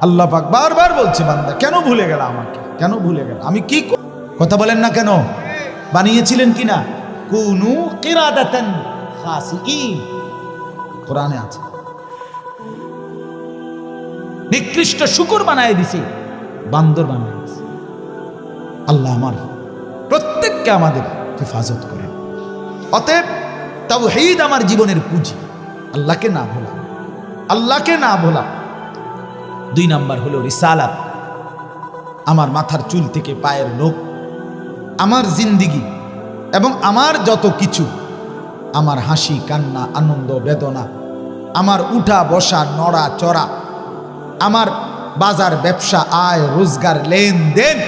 আল্লাহ পাক বারবার বলছে, বান্দা, কেন ভুলে গেল আমাকে? কেন ভুলে গেল? আমি কি কথা বলেন না কেন? বানিয়েছিলেন কি না? কুনু কিরাদাতান খাসিইন কোরআনে আছে। নিকৃষ্ট শুকর বানায় দিছি, বান্দর বানায় দিছি। আল্লাহ আমার প্রত্যেককে আমাদের হেফাজত করেন। অতএব তাওহীদ আমার জীবনের পুঁজি। আল্লাহকে না ভোলা। আল্লাহকে না ভোলা। দুই নাম্বার হলো রিসালাত। আমার মাথার চুল থেকে পায়ের লোক আমার জিন্দিগি এবং আমার যত কিছু, আমার হাসি, কান্না, আনন্দ, বেদনা, আমার উঠা, বসা, নড়া, চড়া, আমার বাজার, ব্যবসা, আয়, রোজগার, লেনদেন,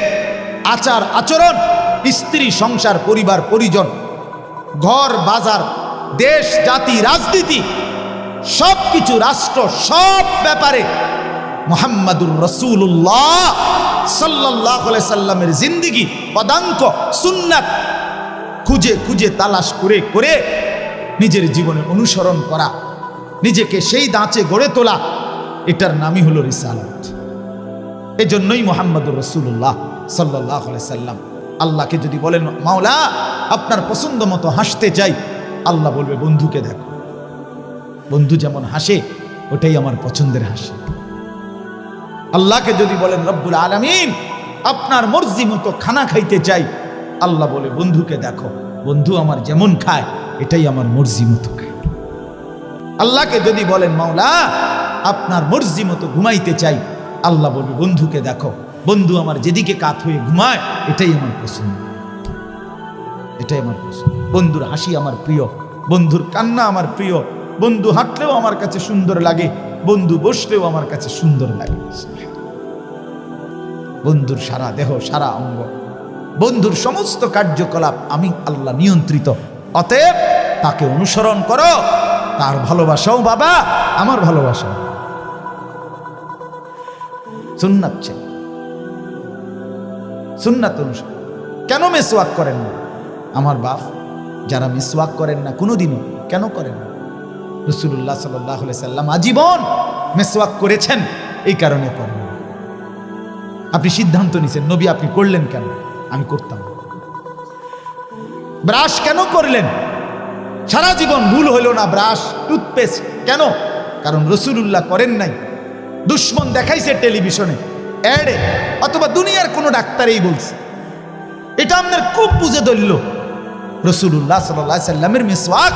আচার, আচরণ, স্ত্রী, সংসার, পরিবার, পরিজন, ঘর, বাজার, দেশ, জাতি, রাজনীতি সব কিছু রাষ্ট্র, সব ব্যাপারে মোহাম্মদুর রসুল্লাহ সাল্লাহ সাল্লামের জিন্দিগি, পদাঙ্ক, সুন্নাত খুঁজে খুঁজে তালাশ করে করে নিজের জীবনে অনুসরণ করা, নিজেকে সেই দাঁচে গড়ে তোলা, এটার নামই হলো রিসালাত। এজন্যই মোহাম্মদুর রসুল্লাহ সাল্লাহ সাল্লাম আল্লাহকে যদি বলেন, মাওলা, আপনার পছন্দ মতো হাসতে চাই, আল্লাহ বলবে, বন্ধুকে দেখো। বন্ধু যেমন হাসে, ওটাই আমার পছন্দের হাসি। আল্লাহকে যদি বলেন, রব্বুল আলমিন, আপনার মর্জি মতো খানা খাইতে চাই। আল্লাহ বলে, বন্ধুকে দেখো, বন্ধু আমার যেমন খায়, এটাই আমার মর্জি মতো খায়। আল্লাহকে যদি বলেন, মাওলা, আপনার মর্জি মতো ঘুমাইতে চাই, আল্লাহ বলবে, বন্ধুকে দেখো, বন্ধু আমার যেদিকে কাত হয়ে ঘুমায়, এটাই আমার পছন্দ। এটাই আমার পছন্দ। বন্ধুর হাসি আমার প্রিয়, বন্ধুর কান্না আমার প্রিয়, বন্ধু হাঁটলেও আমার কাছে সুন্দর লাগে বন্ধু বসলেও আমার কাছে সুন্দর লাগে। বন্ধুর সারা দেহ, সারা অঙ্গ। বন্ধুর সমস্ত কার্যকলাপ আমি আল্লাহ নিয়ন্ত্রিত। অতএব তাকে অনুসরণ করো। তার ভালোবাসাও বাবা, আমার ভালোবাসাও। সুন্নাত চাই সুন্নাত অনুসরণ কেন মেসওয়াক করেন না? আমার বাপ, যারা মিসওয়াক করেন না, কোনোদিনও কেন করেন না? রসুল্লাহ সাল্লাহ সাল্লাম আজীবন মেসওয়াক করেছেন। এই কারণে করেন আপনি সিদ্ধান্ত নিছেন, নবী আপনি করলেন কেন? আমি করতাম ব্রাশ কেন করলেন? সারা জীবন ভুল হইল না ব্রাশ, টুথপেস্ট কেন? কারণ রসুলুল্লাহ করেন নাই। দুশ্মন দেখাইছে টেলিভিশনে, অ্যাডে, অথবা দুনিয়ার কোনো ডাক্তারেই বলছে। এটা আপনার খুব বুঝে ধরল। রসুল্লাহ সাল্লাহ সাল্লামের মিসওয়াক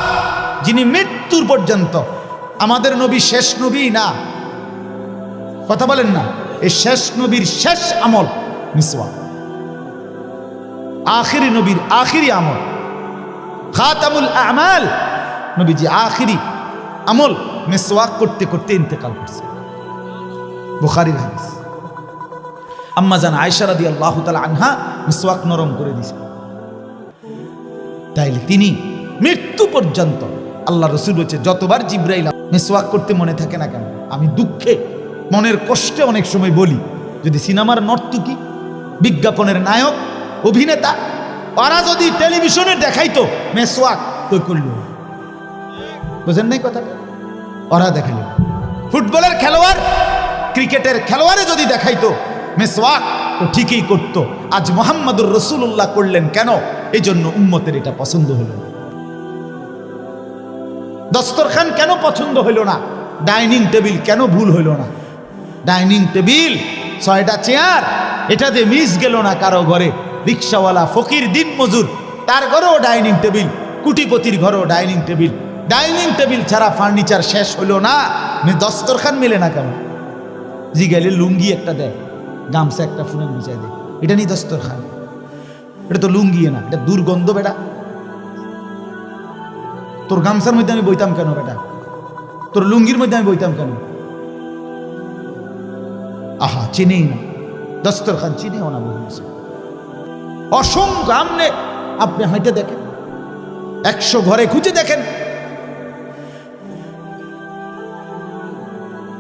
যিনি মৃত্যুর পর্যন্ত। আমাদের নবী শেষ নবী না। কথা বলেন না। এই শেষ নবীর শেষ আমল মিসওয়াক। আখিরি নবীর আখিরি আমল। খাতামুল আমাল। নবীজি আখিরি আমল মিসওয়াক করতে করতে ইন্তেকাল করছে। বুখারির হাদিস। আম্মা জান আয়সা রাদি আল্লাহ তালা আনহা মিসওয়াক নরম করে দিয়েছে তাইলে তিনি মৃত্যু পর্যন্ত আল্লাহ রসুল হচ্ছে যতবার জিব্রাইল মিসওয়াক করতে মনে থাকে না কেন? আমি দুঃখে, মনের কষ্টে অনেক সময় বলি, যদি সিনেমার নর্তুকি, বিজ্ঞাপনের নায়ক, অভিনেতা ওরা যদি টেলিভিশনে দেখাইতো, মেসওয়াক কই করল? বুঝেন নাই কথাটা? ওরা দেখাইল। ফুটবলের খেলোয়াড়, ক্রিকেটের খেলোয়াড়ে যদি দেখাইতো, মেসওয়াক তো ঠিকই করতো। আজ মোহাম্মদুর রসুল্লাহ করলেন কেন? এই জন্য উম্মতের এটা পছন্দ হলো। দস্তরখান কেন পছন্দ হইল না? ডাইনিং টেবিল কেন ভুল হইল না? ডাইনিং টেবিল, ছয়টা চেয়ার এটাতে মিস গেল না কারও ঘরে? রিক্সাওয়ালা ফকির দিন মজুর, তার ঘরেও ডাইনিং টেবিল, কুটিপতির ঘরেও ডাইনিং টেবিল। ডাইনিং টেবিল ছাড়া ফার্নিচার শেষ হলো না? দস্তরখান মিলে না কেন? জি গেলে লুঙ্গি একটা দেয় গামছা একটা ফুলের বিছাই দেয় এটা নিয়ে দস্তরখান। এটা তো লুঙ্গি না, এটা দুর্গন্ধ বেটা তোর গামছার মধ্যে আমি বইতাম কেন বেটা? তোর লুঙ্গির মধ্যে আমি বইতাম কেন? আহা, চিনেই না। দস্তরখান চিনেও না বলছে অসংখ্য আমনে আপনি হাইটে দেখেন। একশো ঘরে খুঁজে দেখেন।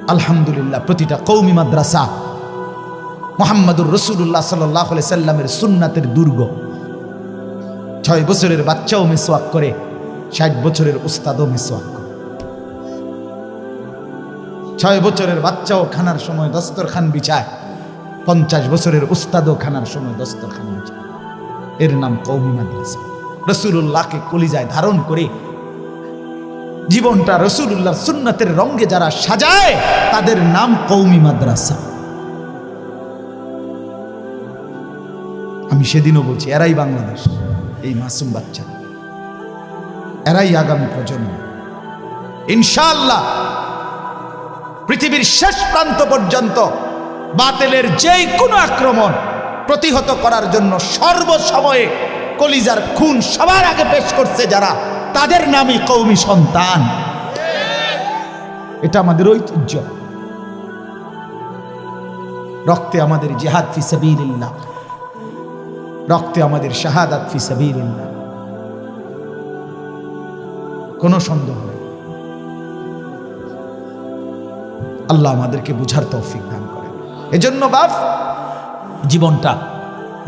আলহামদুলিল্লাহ, প্রতিটা কৌমি মাদ্রাসা মোহাম্মদুর রসুল্লাহ সাল্লাহ সাল্লামের সুন্নাতের দুর্গ। ছয় বছরের বাচ্চাও মিসওয়াক করে। ষাট বছরের উস্তাদও মিসওয়াক করে ছয় বছরের বাচ্চাও খানার সময় দস্তরখান বিছায়। পঞ্চাশ বছরের উস্তাদও খানার সময় দস্তরখান বিছায়। এর নাম কৌমি মাদ্রাসা। রসুল্লাহকে কলিজায় ধারণ করে জীবনটা রসুল্লাহর সুন্নতের রঙ্গে যারা সাজায়, তাদের নাম কৌমি মাদ্রাসা। আমি সেদিনও বলছি, এরাই বাংলাদেশ, এই মাসুম বাচ্চা এরাই আগামী প্রজন্ম। ইনশাআল্লাহ, পৃথিবীর শেষ প্রান্ত পর্যন্ত বাতেলের যেই কোনো আক্রমণ প্রতিহত করার জন্য সর্বসময়ে কলিজার খুন সবার আগে পেশ করছে যারা, তাদের নামই কৌমি সন্তান। এটা আমাদের ঐতিহ্য। রক্তে আমাদের জেহাদ ফি সাবিলিল্লাহ। রক্তে আমাদের শাহাদাত ফি সাবিলিল্লাহ। কোনো সন্দেহ নেই। আল্লাহ আমাদেরকে বুঝার তৌফিক দান করেন। এজন্য বাপ, জীবনটা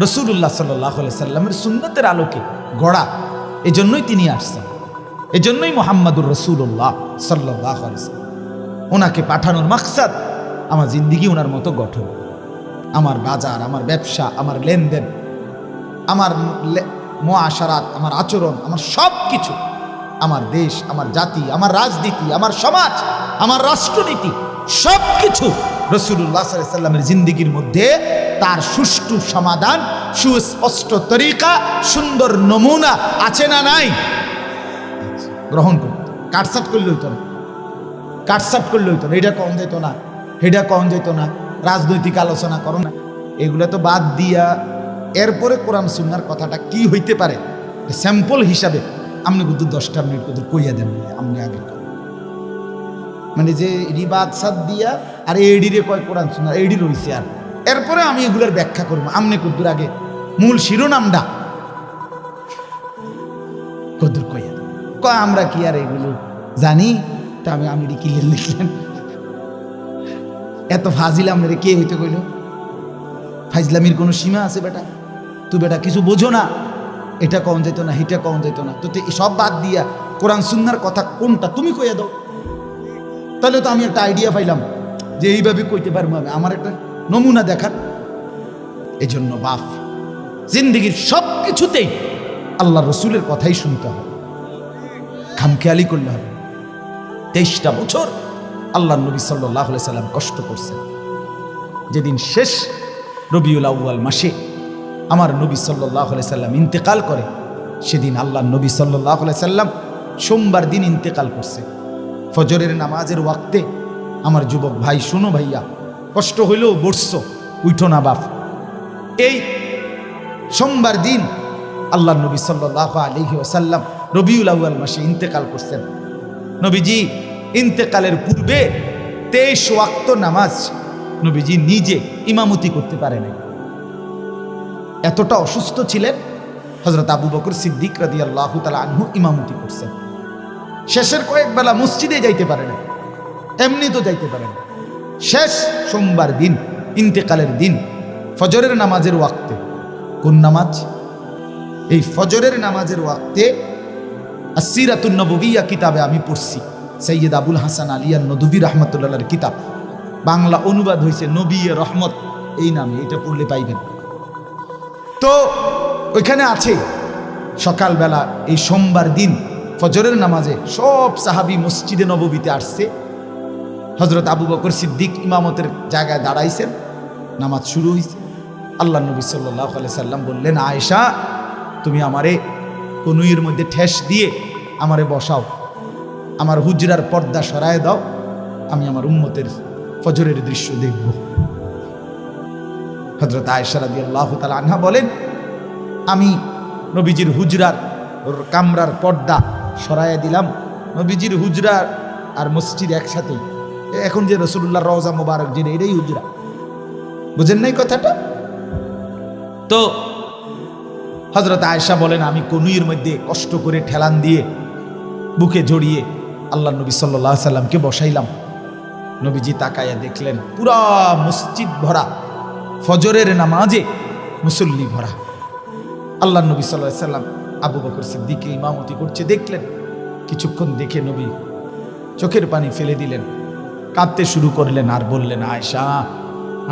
রসুল্লাহ সাল্লাহ সাল্লামের সুন্নতের আলোকে গড়া, এজন্যই তিনি আসছেন। এজন্যই মোহাম্মদুর রসুল্লাহ সাল্লাহ ওনাকে পাঠানোর মাকসাদ আমার জিন্দিগি ওনার মতো গঠন। আমার বাজার, আমার ব্যবসা, আমার লেনদেন, আমার মোয়াশারাত আমার আচরণ, আমার সব কিছু আমার দেশ, আমার জাতি, আমার রাজনীতি, আমার সমাজ, আমার রাষ্ট্রনীতি সব কিছু রসুল্লাহ সাল্লামের জিন্দিগির মধ্যে তার সুষ্ঠু সমাধান, সুস্পষ্ট তরিকা, সুন্দর নমুনা আছে না নাই? গ্রহণ করত কাটসাট করলে হইতো না। কাটসাট করলে হইতো না। এটা কম যেত না। এটা কম যেত না। রাজনৈতিক আলোচনা করো না। এগুলো তো বাদ দিয়া। এরপরে কোরআন সুন্নার কথাটা কি হইতে পারে? স্যাম্পল হিসাবে আপনি কিন্তু দশটা মিনিট কিন্তু কইয়া দেন আপনি আগে মানে যে রিবাদ সাদ দিয়া, আর এডিরে কয় কোরআন সুন্না এডি রইছে আর। এরপরে আমি এগুলোর ব্যাখ্যা করব। আমনে কুদ্দুর আগে মূল শিরোনামটা। কদ্দুর কইয়া। কয়, আমরা কি আর এগুলো জানি? তা আমি আমি কি লিখলেন। এত ফাজিল আপনারে কে হইতে কইল? ফাইজলামির কোনো সীমা আছে বেটা? তুই বেটা কিছু বোঝো না। এটা কম যেত না, হিটা কম যেত না। তো সব বাদ দিয়া কোরআন সুন্নার কথা কোনটা তুমি কইয়া দাও। তাহলে তো আমি একটা আইডিয়া পাইলাম যে এইভাবে কইতে পারব আমি। আমার একটা নমুনা দেখার এই জন্য বাপ, জিন্দিগির সব কিছুতেই আল্লাহ রসুলের কথাই শুনতে হবে। খামখেয়ালি করলে হবে। তেইশটা বছর আল্লাহ নবী সাল্লাহ সাল্লাম কষ্ট করছেন। যেদিন শেষ রবিউল আউ্য়াল মাসে আমার নবী সাল্লাহ সাল্লাম ইন্তেকাল করে, সেদিন আল্লাহ নবী সাল্লাহ সাল্লাম সোমবার দিন ইন্তেকাল করছে। ফজরের নামাজের ওয়াক্তে আমার যুবক ভাই, শোনো ভাইয়া, কষ্ট হইলেও বসছো, উঠো না বাপ। এই সোমবার দিন আল্লাহ নবী সাল্লাহ আলহি ওসাল্লাম রবিউল আউ্য়াল মাসে ইন্তেকাল করছেন। নবীজি, ইন্তেকালের পূর্বে তেইশ ওয়াক্ত নামাজ নবীজি নিজে ইমামতি করতে পারে নাই। এতটা অসুস্থ ছিলেন হজরত আবু বকর সিদ্দিক রাদি আল্লাহ তালা আনহু ইমামতি করছেন। শেষের কয়েক বেলা মসজিদে যাইতে পারে না, এমনি তো যাইতে পারে না। শেষ সোমবার দিন, ইন্তেকালের দিন, ফজরের নামাজের ওয়াক্তে। কোন নামাজ? এই ফজরের নামাজের ওয়াক্তে আসিরাতুন নববিয়া কিতাবে আমি পড়ছি সৈয়দ আবুল হাসান আলিয়ান নদুবী রহমতুল্লাহর কিতাব। বাংলা অনুবাদ হয়েছে নবী রহমত, এই নামে, এটা পড়লে পাইবেন। তো ওইখানে আছে। সকালবেলা এই সোমবার দিন ফজরের নামাজে সব সাহাবি মসজিদে নববীতে আসছে। হজরত আবু বকর সিদ্দিক ইমামতের জায়গায় দাঁড়াইছেন। নামাজ শুরু হয়েছে আল্লাহ নবী সাল্লাহ সাল্লাম বললেন, আয়েশা, তুমি আমারে কনুইয়ের মধ্যে ঠেস দিয়ে আমারে বসাও। আমার হুজরার পর্দা সরায় দাও। আমি আমার উম্মতের ফজরের দৃশ্য দেখব। হজরত আয়সারাদি আল্লাহ তালা আনহা বলেন, আমি নবীজির হুজরার কামরার পর্দা সরাইয়া দিলাম। নবীজির হুজরা আর মসজিদ একসাথেই এখন যে রসুল্লাহ রওজা মোবারক যে এটাই হুজরা। বুঝেন নাই কথাটা? তো হজরত আয়েশা বলেন, আমি কনুইয়ের মধ্যে কষ্ট করে ঠেলান দিয়ে বুকে জড়িয়ে আল্লাহ নবী সাল্লাহ সাল্লামকে বসাইলাম। নবীজি তাকাইয়া দেখলেন, পুরা মসজিদ ভরা। ফজরের নামাজে মুসল্লি ভরা। আল্লাহ নবী সাল্লাহ সাল্লাম আবু বকর সিদ্দিকে ইমামতি করছে, দেখলেন। কিছুক্ষণ দেখে নবী চোখের পানি ফেলে দিলেন, কাঁদতে শুরু করলেন আর বললেন আয়সা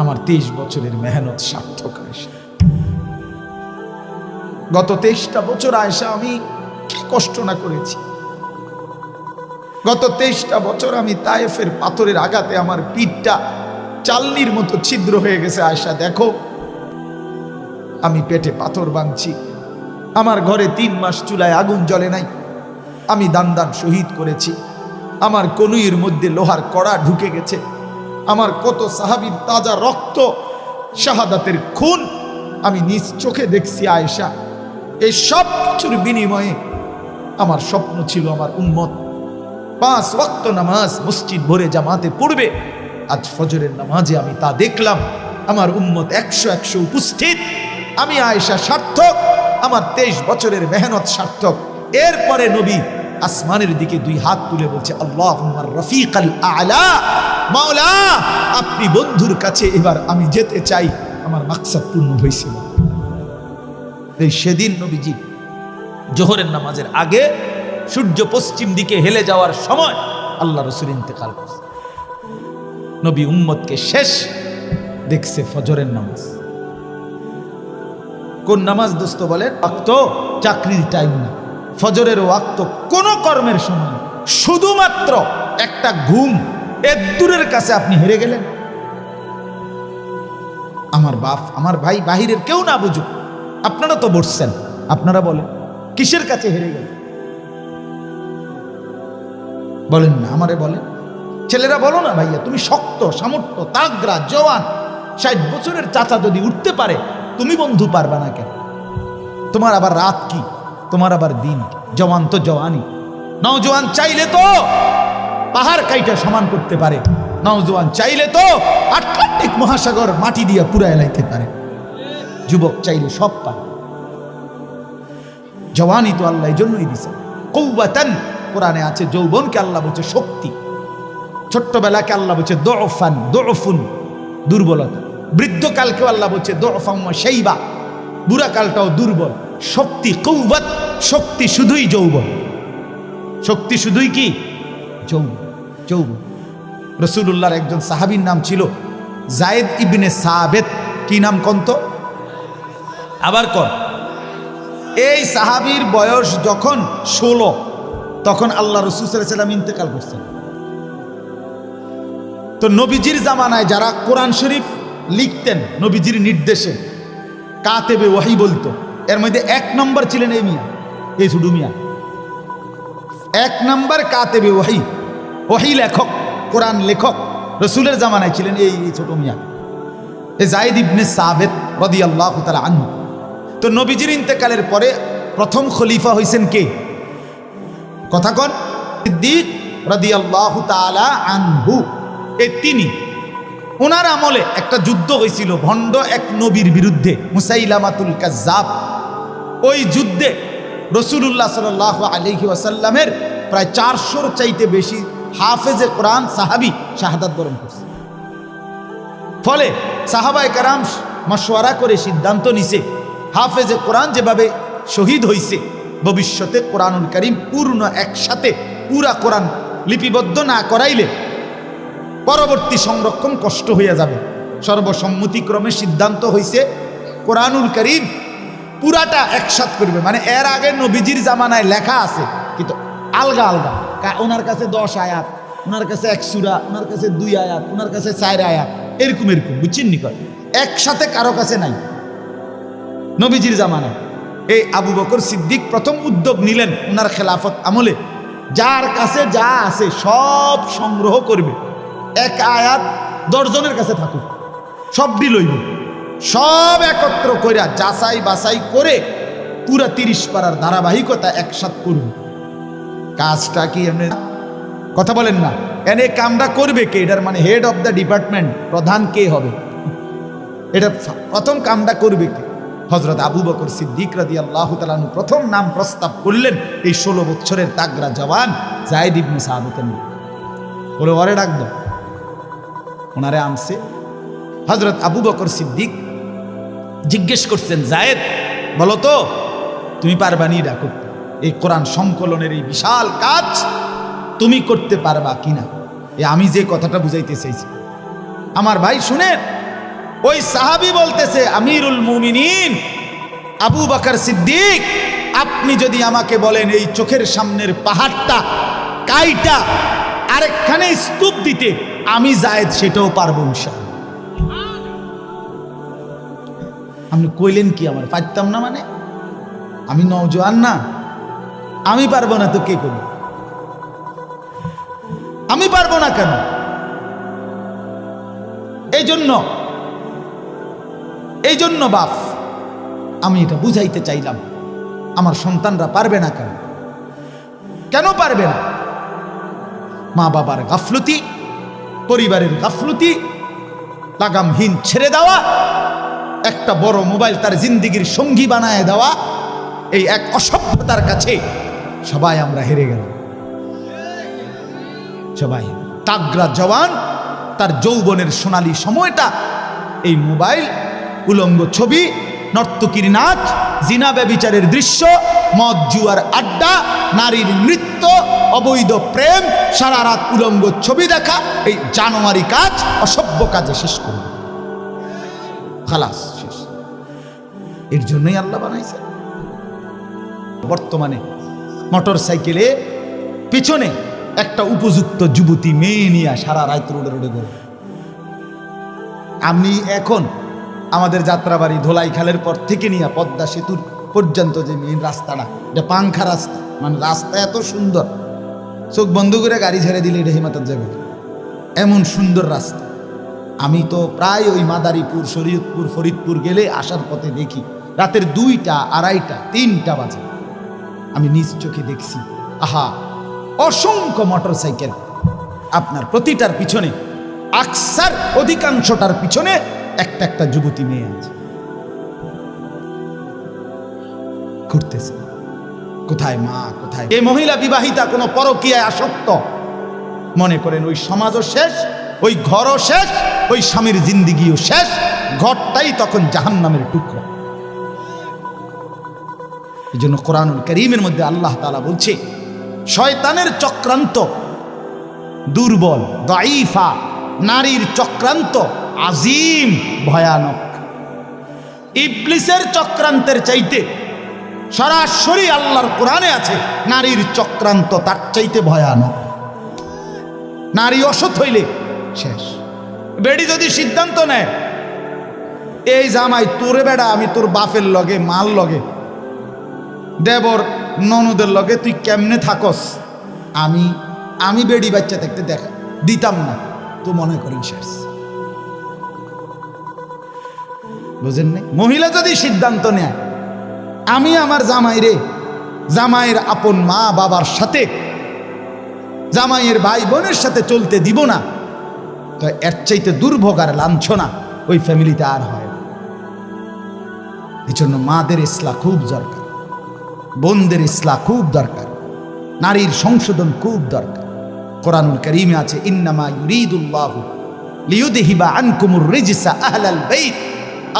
আমার তেইশ বছরের মেহনত সার্থক আয়সা গত তেইশটা বছর আয়সা আমি কি কষ্ট না করেছি। গত তেইশটা বছর আমি তায়েফের পাথরের আঘাতে আমার পিঠটা চালনির মতো ছিদ্র হয়ে গেছে আয়সা দেখো। আমি পেটে পাথর বাঁধছি। আমার ঘরে তিন মাস চুলায় আগুন জ্বলে নাই। আমি দান দান শহীদ করেছি। আমার কনুইয়ের মধ্যে লোহার কড়া ঢুকে গেছে। আমার কত সাহাবির তাজা রক্ত, শাহাদাতের খুন, আমি নিজ চোখে দেখছি, আয়েশা। এই সব কিছুর বিনিময়ে আমার স্বপ্ন ছিল আমার উন্মত পাঁচ রক্ত নামাজ মসজিদ ভরে জামাতে পড়বে। আজ ফজরের নামাজে আমি তা দেখলাম। আমার উম্মত একশো একশো উপস্থিত। আমি আয়েশা সার্থক, আমার তেইশ বছরের মেহনত সার্থক। এরপরে নবী আসমানের দিকে দুই হাত তুলে বলছে আল্লাহ রফিক আল। আলা মাওলা, আপনি বন্ধুর কাছে এবার আমি যেতে চাই। আমার মাকসাদ পূর্ণ হয়েছিল এই সেদিন নবীজি জোহরের নামাজের আগে সূর্য পশ্চিম দিকে হেলে যাওয়ার সময় আল্লাহ রসুল ইন্তেকাল করছে। নবী উম্মতকে শেষ দেখছে ফজরের নামাজ। কোন নামাজ দোস্ত বলেন ওয়াক্ত চাকরির টাইম না। ফজরের ওয়াক্ত কোন কর্মের সময় শুধুমাত্র একটা ঘুম। এদূরের কাছে আপনি হেরে গেলেন। আমার বাপ, আমার ভাই বাহিরের কেউ না বুঝুক। আপনারা তো বসছেন। আপনারা বলেন, কিসের কাছে হেরে গেলেন? বলেন না, আমারে বলেন। ছেলেরা বলো না ভাইয়া, তুমি শক্ত, সামর্থ্য তাগরা জওয়ান। ষাট বছরের চাচা যদি উঠতে পারে, তুমি বন্ধু পারবা না কেন? তোমার আবার রাত কি? তোমার আবার দিন? জওয়ান তো জওয়ানই। নওজোয়ান চাইলে তো পাহাড় কাইটা সমান করতে পারে। নওজোয়ান চাইলে তো আটলান্টিক মহাসাগর মাটি দিয়ে পুরা এলাইতে পারে। যুবক চাইলে সব পারে জওয়ানই তো আল্লাহ এই জন্যই দিছে। কৌবাতান, কোরআনে আছে, যৌবনকে আল্লাহ বলছে শক্তি। ছোট্টবেলাকে আল্লাহ বলছে, দোফান, দোফুন, দুর্বলতা। বৃদ্ধকালকেও আল্লাহ বলছে দোফাম্মা সেইবা বুড়াকালটাও দুর্বল। শক্তি কৌবাত শক্তি শুধুই যৌবন। শক্তি শুধুই কি? যৌবন যৌবন। রসুল্লাহর একজন সাহাবীর নাম ছিল জায়েদ ইবনে সাবেত। কি নাম কন্ত আবার কর এই সাহাবীর বয়স যখন ষোলো, তখন আল্লাহ রসুল সাল্লাম ইন্তেকাল করছেন। তো নবীজির জামানায় যারা কোরআন শরীফ লিখতেন, নবীজির নির্দেশে কাতেবে ওয়াহি বলতো, এর মধ্যে এক নম্বর ছিলেন এই মিয়া, এই শুধু মিয়া। এক নম্বর কাতেবে ওয়াহি ওয়াহি লেখক, কোরআন লেখক, রসুলের জামানায় ছিলেন এই ছোট মিয়া। এ জায়দ ইবনে সাবেদ রদি আল্লাহ তালা তো নবীজির ইন্তেকালের পরে প্রথম খলিফা হয়েছেন কে? কথা কন, সিদ্দিক রদি আল্লাহ তালা আনহু। এই তিনি, ওনার আমলে একটা যুদ্ধ হয়েছিল, ভণ্ড এক নবীর বিরুদ্ধে, মুসাইলামাতুল কাজাব ওই যুদ্ধে রসুল্লাহ সাল আলহি ওয়াসাল্লামের প্রায় চারশোর চাইতে বেশি হাফেজে কোরআন সাহাবি শাহাদাত বরণ করছে। ফলে সাহাবায় কারাম মশওয়ারা করে সিদ্ধান্ত নিছে হাফেজে কোরআন যেভাবে শহীদ হইছে, ভবিষ্যতে কোরআনুল করিম পূর্ণ একসাথে পুরা কোরআন লিপিবদ্ধ না করাইলে পরবর্তী সংরক্ষণ কষ্ট হইয়া যাবে। সর্বসম্মতিক্রমে সিদ্ধান্ত হইছে, কোরআনুল করিম পুরাটা একসাথ করবে। মানে এর আগে নবীজির জামানায় লেখা আছে, কিন্তু আলগা আলগা। ওনার কাছে দশ আয়াত, ওনার কাছে এক সুরা, ওনার কাছে দুই আয়াত, ওনার কাছে চার আয়াত, এরকম এরকম, বুঝছেন নি কয়? একসাথে কারও কাছে নাই, নবীজির জামানায়। এই আবু বকর সিদ্দিক প্রথম উদ্যোগ নিলেন ওনার খেলাফত আমলে। যার কাছে যা আছে সব সংগ্রহ করবে। এক আয়াত দশজনের কাছে থাকুক। সবটি লইব সব একত্র কইরা যাচাই বাছাই করে পুরা তিরিশ পাড়ার ধারাবাহিকতা একসাথ করুন। কাজটা কি এমনি? কথা বলেন না। এনে কামটা করবে কে? এটার মানে হেড অফ দ্য ডিপার্টমেন্ট প্রধান কে হবে? এটা প্রথম কামটা করবে কে? হজরত আবু বকর সিদ্দিক রাদি আল্লাহ তালানু প্রথম নাম প্রস্তাব করলেন এই ষোলো বছরের তাগরা জওয়ান জায়দ ইবনে বলে, ওরে ডাক দাও ওনারে আনছে। হজরত আবু বকর সিদ্দিক জিজ্ঞেস করছেন, জায়েদ, বলো তো, তুমি পারবা নি করতে? এই কোরআন সংকলনের এই বিশাল কাজ তুমি করতে পারবা কিনা? এ আমি যে কথাটা বুঝাইতে চাইছি। আমার ভাই শুনেন, ওই সাহাবি বলতেছে, আমিরুল মুমিনিন, আবু বাকার সিদ্দিক, আপনি যদি আমাকে বলেন এই চোখের সামনের পাহাড়টা, কাইটা, আরেকখানে স্তূপ দিতে আমি জায়েদ, সেটাও পারব ইনশাআল্লাহ। আপনি কইলেন কি আমার? পারতাম না মানে? আমি নওজোয়ান না। আমি পারব না তো কে করবে আমি পারব না কেন? এই জন্য এই জন্য বাপ, আমি এটা বুঝাইতে চাইলাম, আমার সন্তানরা পারবে না কেন? কেন পারবে না? মা বাবার গাফলতি পরিবারের গাফলতি, লাগামহীন ছেড়ে দেওয়া, একটা বড় মোবাইল তার জিন্দিগির সঙ্গী বানায় দেওয়া, এই এক অসভ্যতার কাছে সবাই আমরা হেরে গেলাম। সবাই তাগরা জওয়ান, তার যৌবনের সোনালী সময়টা, এই মোবাইল, উলঙ্গ ছবি নর্তকীর নাচ, জিনা ব্যবিচারের দৃশ্য, মদ জুয়ার আড্ডা, নারীর নৃত্য, অবৈধ প্রেম, সারা রাত উলঙ্গ ছবি দেখা, এই জানুয়ারি কাজ, অসভ্য কাজে শেষ করবে খালাস শেষ। এর জন্যই আল্লাহ বানাইছে। বর্তমানে মোটর সাইকেলে পিছনে একটা উপযুক্ত যুবতী মেয়ে নিয়ে সারা রাত রোডে রোডে ঘুরে। আমি এখন আমাদের যাত্রাবাড়ি ধোলাই খালের পর থেকে নিয়ে পদ্মা সেতুর পর্যন্ত যে মেন রাস্তাটা, এটা পাংখা রাস্তা। মানে রাস্তা এত সুন্দর। চোখ বন্ধ করে গাড়ি ছেড়ে দিলে এটা হিমাতার যাবে এমন সুন্দর রাস্তা। আমি তো প্রায় ওই মাদারীপুর, শরীয়তপুর, ফরিদপুর গেলে আসার পথে দেখি, রাতের দুইটা, আড়াইটা, তিনটা বাজে। আমি নিজ চোখে দেখছি, আহা, অসংখ্য মোটর সাইকেল আপনার প্রতিটার পিছনে, আকসার অধিকাংশটার পিছনে একটা একটা যুবতী মেয়ে আছে। ঘুরতেছে। কোথায় মা, কোথায় এই মহিলা বিবাহিতা কোনো পরকীয়ায় আসক্ত। মনে করেন ওই সমাজও শেষ, ওই ঘরও শেষ, ওই স্বামীর জিন্দিগিও শেষ, ঘরটাই তখন জাহান্নামের টুকরা। এই জন্য কোরআনুল করিমের মধ্যে আল্লাহ তালা বলছে, শয়তানের চক্রান্ত দুর্বল দাইফা নারীর চক্রান্ত আজিম, ভয়ানক। ইবলিসের চক্রান্তের চাইতে সরাসরি আল্লাহর কোরআনে আছে, নারীর চক্রান্ত তার চাইতে ভয়ানক। নারী অসৎ হইলে শেষ। বেডি যদি সিদ্ধান্ত নেয়, এই জামাই তোরে বেড়া, আমি তোর বাপের লগে মাল লগে, দেবর ননদের লগে তুই কেমনে থাকস? আমি আমি বেডি বাচ্চা থাকতে দেখা, দিতাম না। তো মনে করেন শেষ। বুঝেন নাই? মহিলা যদি সিদ্ধান্ত নেয়, আমি আমার জামাইরে, জামাইয়ের আপন মা বাবার সাথে, জামাইয়ের ভাই বোনের সাথে চলতে দিব না, তো এর চাইতে দুর্ভোগ আর লাঞ্ছনা ওই ফ্যামিলিতে আর হয় না। এই জন্য মাদের ইসলা খুব দরকার, বোনদের ইসলা খুব দরকার, নারীর সংশোধন খুব দরকার। কোরআনুল করিমে আছে, ইন্নামা ইউরিদুল্লাহু লিয়ুদহিবা আনকুমুর রিজসা আহলাল বাইত।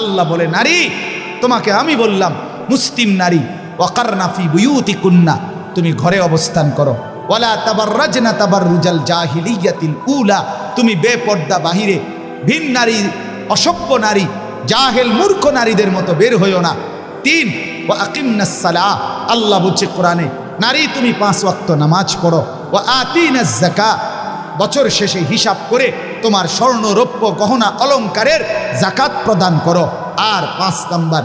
আল্লাহ বলে, নারী, তোমাকে আমি বললাম, মুসলিম নারী ওয়াকার নাফি বুয়ুতি কুন্না তুমি ঘরে অবস্থান করো। ওয়ালা তাবার রাজনা তাবার তাবাররুজাল জাহিলিয়াতিল উলা, তুমি বেপর্দা বাহিরে, ভিন নারী, অসভ্য নারী, জাহেল মূর্খ নারীদের মতো বের হইও না। তিন ও আকিমনাস সালাহ, আল্লাহ বলছে কোরআনে, নারী, তুমি পাঁচ ওয়াক্ত নামাজ পড়ো। ও আতিনাস জাকা বছর শেষে হিসাব করে তোমার স্বর্ণ রৌপ্য গহনা, অলংকারের জাকাত প্রদান করো। আর পাঁচ নাম্বার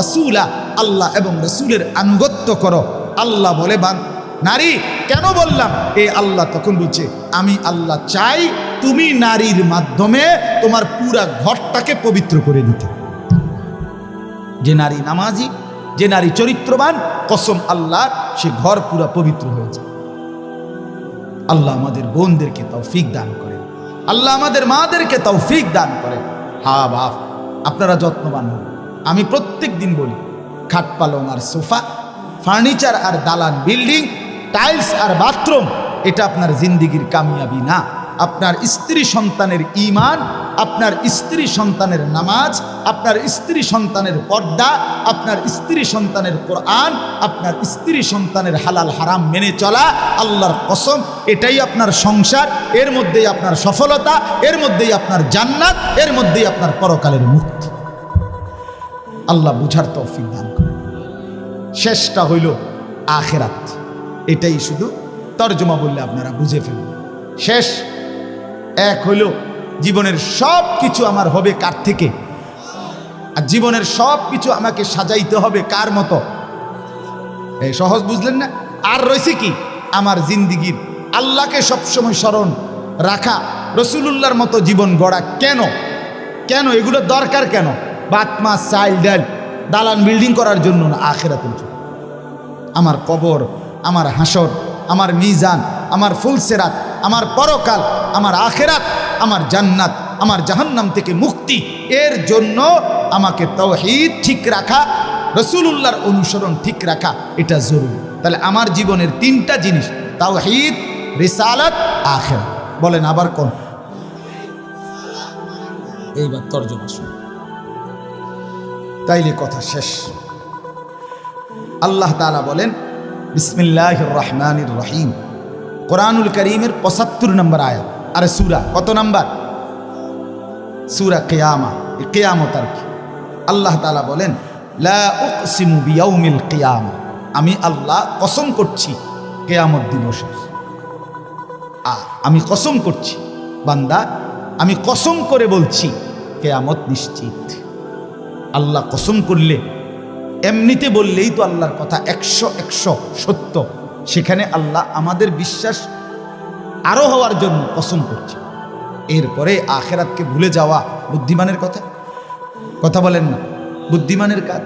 রসুলা, আল্লাহ এবং রসুলের আনুগত্য করো। আল্লাহ বলে, বান, নারী, কেন বললাম? এ আল্লাহ তখন বলছে, আমি আল্লাহ চাই তুমি নারীর মাধ্যমে তোমার পুরা ঘরটাকে পবিত্র করে দিতে। যে নারী নামাজি, যে নারী চরিত্রবান, কসম আল্লাহ, সে ঘর পুরা পবিত্র হয়েছে আল্লাহ আমাদের বোনদেরকে তৌফিক দান করেন। আল্লাহ আমাদের মাদেরকে তৌফিক দান করেন। হা, বাপ, আপনারা যত্নবান হন। আমি প্রত্যেক দিন বলি, খাট পালং আর সোফা, ফার্নিচার আর দালান, বিল্ডিং, টাইলস আর বাথরুম, এটা আপনার জিন্দিগির কামিয়াবি না। আপনার স্ত্রী সন্তানের ইমান আপনার স্ত্রী সন্তানের নামাজ, আপনার স্ত্রী সন্তানের পর্দা, আপনার স্ত্রী সন্তানের কোরআন, আপনার স্ত্রী সন্তানের হালাল হারাম মেনে চলা আল্লাহর কসম, এটাই আপনার সংসার, এর মধ্যেই আপনার সফলতা, এর মধ্যেই আপনার জান্নাত, এর মধ্যেই আপনার পরকালের মুক্তি। আল্লাহ বুঝার তৌফিক দান করেন। শেষটা হইল আখেরাত। এটাই শুধু তর্জমা বললে আপনারা বুঝে ফেলুন। শেষ এক হইল, জীবনের সব কিছু আমার হবে কার থেকে? আর জীবনের সব কিছু আমাকে সাজাইতে হবে কার মতো? সহজ বুঝলেন না? আর রয়েছে কি? আমার জিন্দিগির আল্লাহকে সবসময় স্মরণ রাখা, রসুলুল্লাহর মতো জীবন গড়া কেন? কেন? এগুলো দরকার কেন? বাত, মাছ চাইল ডাল, দালান বিল্ডিং করার জন্য না আখেরাতের জন্য? আমার কবর, আমার হাসর, আমার মিজান, আমার ফুলসেরাত আমার পরকাল, আমার আখেরাত, আমার জান্নাত, আমার জাহান্নাম থেকে মুক্তি। এর জন্য আমাকে তৌহিদ ঠিক রাখা, রসুলুল্লাহর অনুসরণ ঠিক রাখা, এটা জরুরি। তাহলে আমার জীবনের তিনটা জিনিস, তাওহিদ, রিসালাত আখের বলেন আবার কোন? এইবার তর্জমা শুন তাইলে কথা শেষ। আল্লাহ তালা বলেন বিসমিল্লাহ রহমানির রহিম। কোরআনুল করিমের পঁচাত্তর নম্বর আয়াত। আরে সুরা, কত নম্বর? সুরা কেয়ামা কেয়ামত আর কি। আল্লাহ তালা বলেন বিয়াউমিল কিয়ামা। আমি আল্লাহ কসম করছি কেয়ামত দিবসের আ, আমি কসম করছি, বান্দা, আমি কসম করে বলছি, কেয়ামত নিশ্চিত। আল্লাহ কসম করলে, এমনিতে বললেই তো আল্লাহর কথা একশো একশো সত্য। সেখানে আল্লাহ আমাদের বিশ্বাস আরও হওয়ার জন্য কসম করছে। এরপরে আখেরাতকে ভুলে যাওয়া বুদ্ধিমানের কথা? কথা বলেন না, বুদ্ধিমানের কাজ?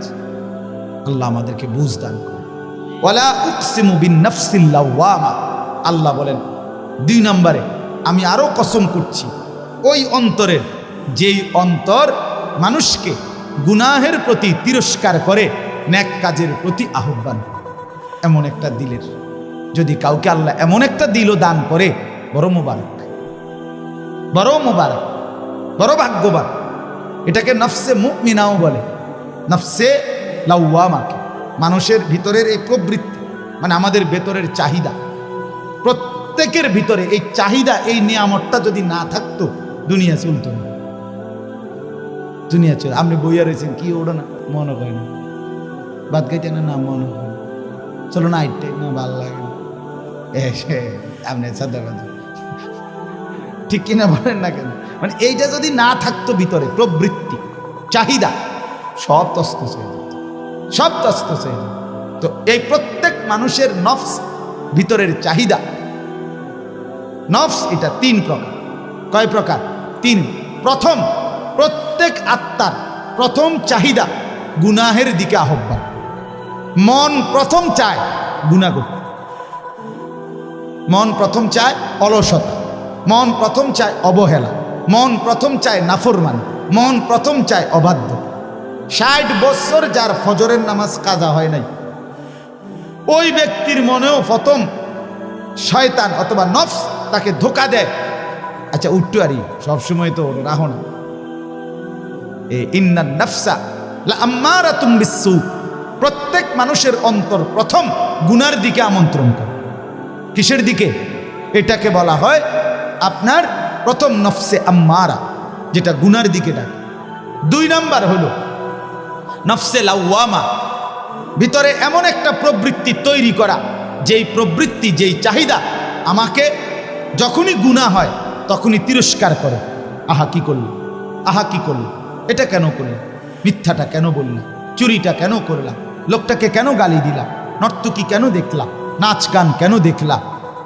আল্লাহ আমাদেরকে বুঝ দান করে আল্লাহ বলেন, দুই নম্বরে আমি আরও কসম করছি, ওই অন্তরের যেই অন্তর মানুষকে গুনাহের প্রতি তিরস্কার করে, ন্যাক কাজের প্রতি আহ্বান এমন একটা দিলের যদি কাউকে আল্লাহ এমন একটা দিলও দান করে, বড় মোবারক। বড় মোবারক, বড় ভাগ্যবান। এটাকে নফসে মুমিনাও বলে। নফসে লাউওয়ামাকে মানুষের ভিতরের এই প্রবৃত্তি মানে আমাদের ভেতরের চাহিদা। প্রত্যেকের ভিতরে এই চাহিদা, এই নিয়ামতটা যদি না থাকতো, দুনিয়া চলত না। দুনিয়া চল আপনি বইয়া রয়েছেন, কি ওড়ো না মনে হয় না। বাদ গাইতে না না, মনে হয় চলো না আইটে না, ভালো লাগে। আপনি ঠিক কিনা বলেন না কেন? মানে এইটা যদি না থাকতো ভিতরে, প্রবৃত্তি, চাহিদা, সব তস্তস হয়ে সব তস্তস হয়ে তো এই প্রত্যেক মানুষের নফস ভিতরের চাহিদা। নফস এটা তিন প্রকার। কয় প্রকার? তিন। প্রথম, প্রত্যেক আত্মার প্রথম চাহিদা গুনাহের দিকে আহ্বান। মন প্রথম চায় গুণা করতে। মন প্রথম চায় অলসতা। মন প্রথম চায় অবহেলা। মন প্রথম চায় নাফরমান। মন প্রথম চায় অবাধ্য। ষাট বছর যার ফজরের নামাজ কাজা হয় নাই, ওই ব্যক্তির মনেও প্রথম শয়তান অথবা নফস তাকে ধোকা দেয়। আচ্ছা উঠটু আরি, সবসময় তো রাহো না। এ ইন্নান নফসা আম্মারা তুম্বিসু প্রত্যেক মানুষের অন্তর প্রথম গুনার দিকে আমন্ত্রণ করে। কিসের দিকে? এটাকে বলা হয় আপনার প্রথম নফসে আম্মারা, যেটা গুনার দিকে ডাকে। দুই নাম্বার হলো নফসে লাউয়ামা ভিতরে এমন একটা প্রবৃত্তি তৈরি করা, যেই প্রবৃত্তি, যেই চাহিদা আমাকে যখনই গুণা হয়, তখনই তিরস্কার করে। আহা, কি করল? আহা, কি করল? এটা কেন করল? মিথ্যাটা কেন বললাম চুরিটা কেন করলাম লোকটাকে কেন গালি দিলাম নর্তকী কেন দেখলাম নাচ গান কেন দেখলা?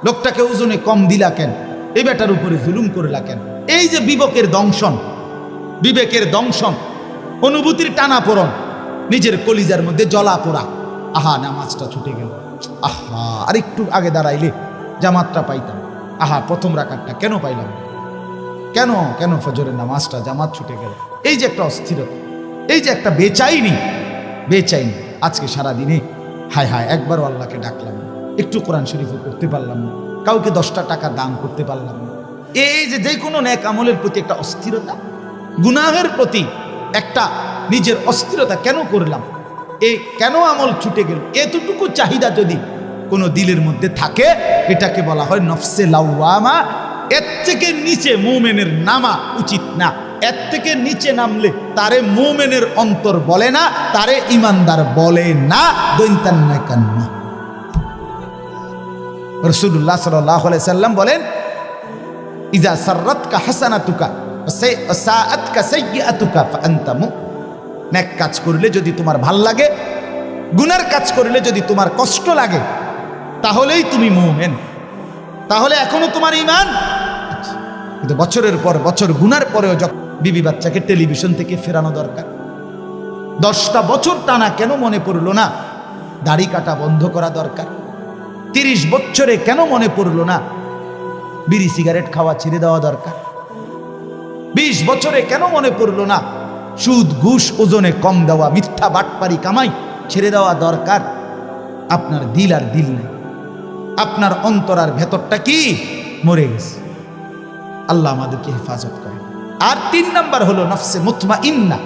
লোকটাকে ওজনে কম দিলা কেন? এই বেটার উপরে জুলুম করলা কেন? এই যে বিবেকের দংশন বিবেকের দংশন, অনুভূতির টানা পড়ন নিজের কলিজার মধ্যে জলা পোড়া। আহা, নামাজটা ছুটে গেল। আহা, আর একটু আগে দাঁড়াইলে জামাতটা পাইতাম। আহা, প্রথম রাখারটা কেন পাইলাম? কেন কেন ফজরের নামাজটা জামাত ছুটে গেল? এই যে একটা অস্থিরতা, এই যে একটা বেচাইনি বেচাইনি। আজকে সারা দিনে হায় হায় একবারও আল্লাহকে ডাকলাম। একটু কোরআন শরীফও করতে পারলাম না। কাউকে দশটা টাকা দান করতে পারলাম না। এই যে যে কোনো ন্যাক আমলের প্রতি একটা অস্থিরতা, গুনাহের প্রতি একটা নিজের অস্থিরতা কেন করলাম? এই কেন আমল ছুটে গেল? এতটুকু চাহিদা যদি কোনো দিলের মধ্যে থাকে, এটাকে বলা হয় নফসে লাউয়ামা এর থেকে নিচে মোমেনের নামা উচিত না। এর থেকে নিচে নামলে তারে মোমেনের অন্তর বলে না, তারে ইমানদার বলে না। দৈন্তান্না রসুল্লাহ সাল্লাহ সাল্লাম বলেন, ইজা সাররাতকা হাসানাতুকা সাআতকা কাজ করলে যদি তোমার ভালো লাগে, গুনার কাজ করলে যদি তোমার কষ্ট লাগে, তাহলেই তুমি মুমিন। তাহলে এখনও তোমার ইমান কিন্তু বছরের পর বছর, গুনার পরেও যখন বিবি বাচ্চাকে টেলিভিশন থেকে ফেরানো দরকার, দশটা বছর টানা কেন মনে পড়ল না? দাড়ি কাটা বন্ধ করা দরকার। তিরিশ বছরে কেন মনে পড়ল না? বিড়ি সিগারেট খাওয়া ছেড়ে দেওয়া দরকার। বিশ বছরে কেন মনে পড়ল না? সুদ, ঘুষ, ওজনে কম দেওয়া, মিথ্যা বাটপারি কামাই ছেড়ে দেওয়া দরকার। আপনার দিল আর দিল নেই। আপনার অন্তর আর ভেতরটা কি? মরে গেছে। আল্লাহ আমাদেরকে হেফাজত করে আর তিন নাম্বার হলো নফসে মুতমা ইন্না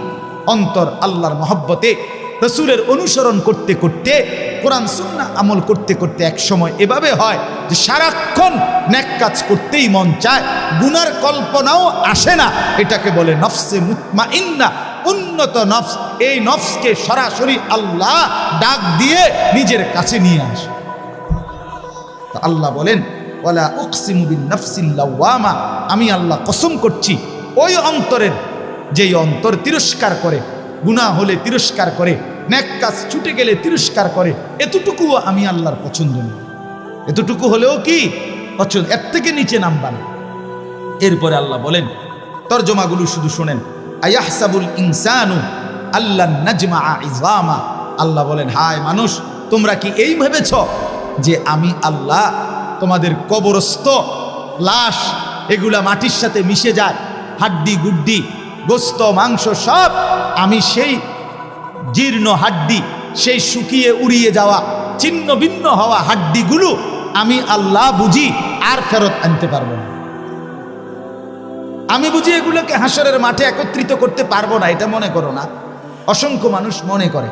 অন্তর আল্লাহর মহব্বতে রসুলের অনুসরণ করতে করতে, কোরআন সুন্না আমল করতে করতে এক সময় এভাবে হয় যে সারাক্ষণ ন্যাক কাজ করতেই মন চায়, গুনার কল্পনাও আসে না। এটাকে বলে নফসে মুতমা ইন্না উন্নত নফস। এই নফসকে সরাসরি আল্লাহ ডাক দিয়ে নিজের কাছে নিয়ে আসে। আল্লাহ বলেন, ওয়ালা উকসিমু বিন নাফসিল আমি আল্লাহ কসম করছি, ওই অন্তরের, যেই অন্তর তিরস্কার করে গুনাহ হলে তিরস্কার করে, ন্যাক কাজ ছুটে গেলে তিরস্কার করে, এতটুকুও আমি আল্লাহর পছন্দ নেই। এতটুকু হলেও কি? পছন্দ এর থেকে নিচে নামবা না। এরপরে আল্লাহ বলেন, তর্জমাগুলো শুধু শোনেন, আয়াহসাবুল ইনসানু আল্লাহ নাজমা ইজামা। আল্লাহ বলেন, হায় মানুষ, তোমরা কি এই ভেবেছ যে আমি আল্লাহ, তোমাদের কবরস্থ, লাশ, এগুলা মাটির সাথে মিশে যায়, হাড্ডি গুড্ডি গোস্ত, মাংস সব আমি সেই জীর্ণ হাড্ডি, সেই শুকিয়ে উড়িয়ে যাওয়া, ছিন্ন ভিন্ন হওয়া হাড্ডিগুলো আমি আল্লাহ বুঝি আর ফেরত আনতে পারব না। আমি বুঝি এগুলোকে হাসরের মাঠে একত্রিত করতে পারব না, এটা মনে করো না। অসংখ্য মানুষ মনে করে।